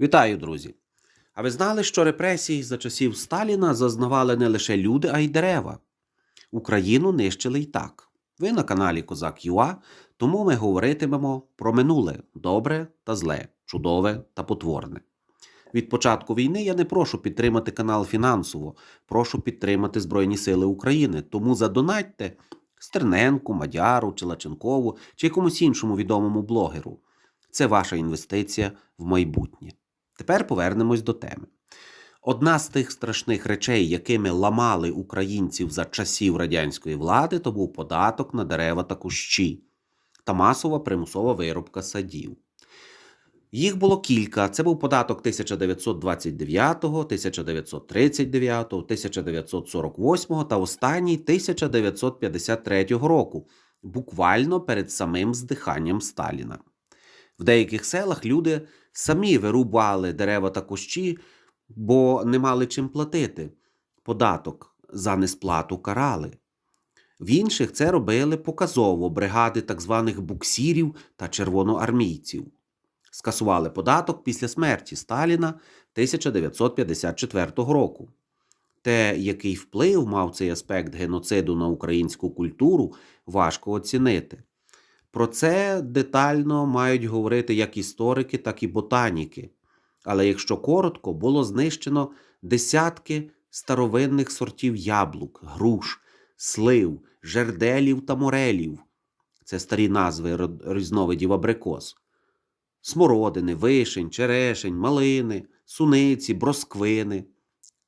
Вітаю, друзі! А ви знали, що репресії за часів Сталіна зазнавали не лише люди, а й дерева? Україну нищили й так. Ви на каналі Козак ЮА, тому ми говоритимемо про минуле добре та зле, чудове та потворне. Від початку війни я не прошу підтримати канал фінансово, прошу підтримати Збройні Сили України. Тому задонатьте Стерненку, Мадяру чи Лаченкову чи якомусь іншому відомому блогеру. Це ваша інвестиція в майбутнє. Тепер повернемось до теми. Одна з тих страшних речей, якими ламали українців за часів радянської влади, то був податок на дерева та кущі та масова примусова виробка садів. Їх було кілька. Це був податок 1929, 1939, 1948 та останній 1953 року, буквально перед самим здиханням Сталіна. В деяких селах люди самі вирубали дерева та кущі, бо не мали чим платити. Податок за несплату карали. В інших це робили показово бригади так званих буксірів та червоноармійців. Скасували податок після смерті Сталіна 1954 року. Те, який вплив мав цей аспект геноциду на українську культуру, важко оцінити. Про це детально мають говорити як історики, так і ботаніки. Але якщо коротко, було знищено десятки старовинних сортів яблук, груш, слив, жерделів та морелів. Це старі назви різновидів абрикос. Смородини, вишень, черешень, малини, суниці, бросквини,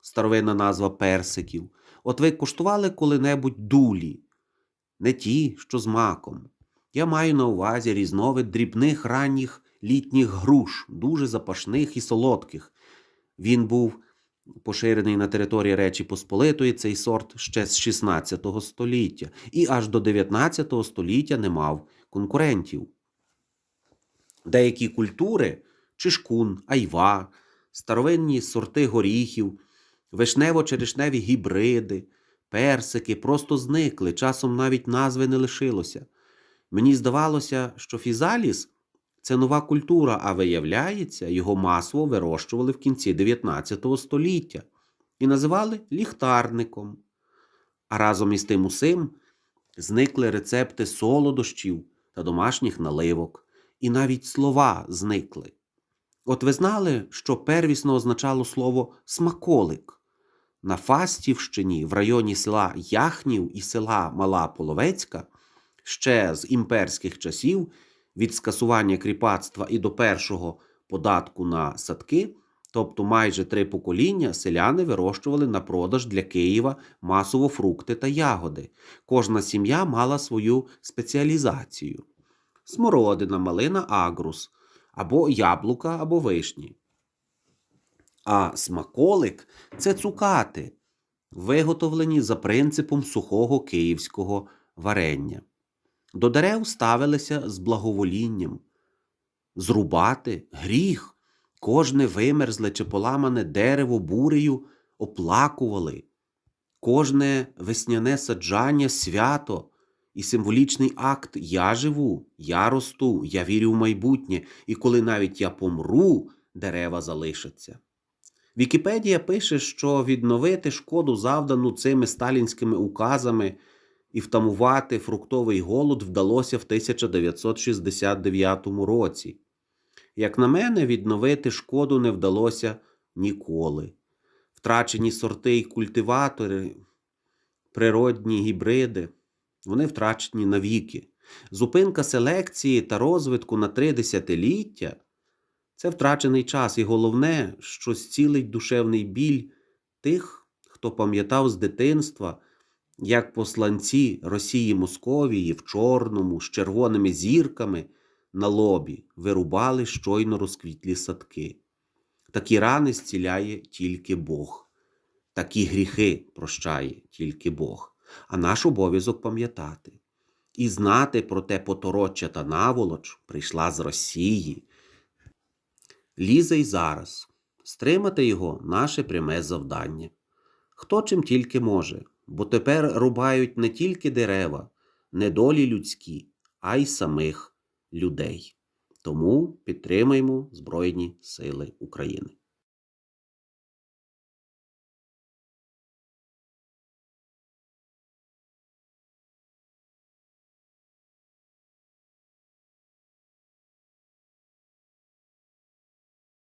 старовинна назва персиків. От ви куштували коли-небудь дулі, не ті, що з маком. Я маю на увазі різновид дрібних ранніх літніх груш, дуже запашних і солодких. Він був поширений на території Речі Посполитої цей сорт ще з 16 століття і аж до 19 століття не мав конкурентів. Деякі культури чишкун, айва, старовинні сорти горіхів, вишнево-черешневі гібриди, персики просто зникли, часом навіть назви не лишилося. Мені здавалося, що фізаліс це нова культура, а виявляється, його масово вирощували в кінці 19 століття і називали ліхтарником. А разом із тим усим зникли рецепти солодощів та домашніх наливок, і навіть слова зникли. От ви знали, що первісно означало слово смаколик. На Фастівщині, в районі села Яхнів і села Мала Половецька, ще з імперських часів, від скасування кріпацтва і до першого податку на садки, тобто майже три покоління, селяни вирощували на продаж для Києва масово фрукти та ягоди. Кожна сім'я мала свою спеціалізацію: смородина, малина, агрус, або яблука, або вишні. А смаколик це цукати, виготовлені за принципом сухого київського варення. До дерев ставилися з благоволінням. Зрубати гріх, кожне вимерзле чи поламане дерево бурею оплакували, кожне весняне саджання свято і символічний акт Я живу, я росту, я вірю в майбутнє, і коли навіть я помру, дерева залишаться. Вікіпедія пише, що відновити шкоду, завдану цими сталінськими указами, і втамувати фруктовий голод вдалося в 1969 році. Як на мене, відновити шкоду не вдалося ніколи. Втрачені сорти і культиватори, природні гібриди, вони втрачені навіки. Зупинка селекції та розвитку на три десятиліття це втрачений час, і головне, що зцілить душевний біль тих, хто пам'ятав з дитинства, як посланці Росії Московії в чорному з червоними зірками на лобі вирубали щойно розквітлі садки. Такі рани зціляє тільки Бог, такі гріхи прощає тільки Бог. А наш обов'язок пам'ятати і знати про те потороччя та наволоч прийшла з Росії. Лізе й зараз. Стримати його наше пряме завдання. Хто чим тільки може, бо тепер рубають не тільки дерева, недолі людські, а й самих людей. Тому підтримаймо Збройні Сили України.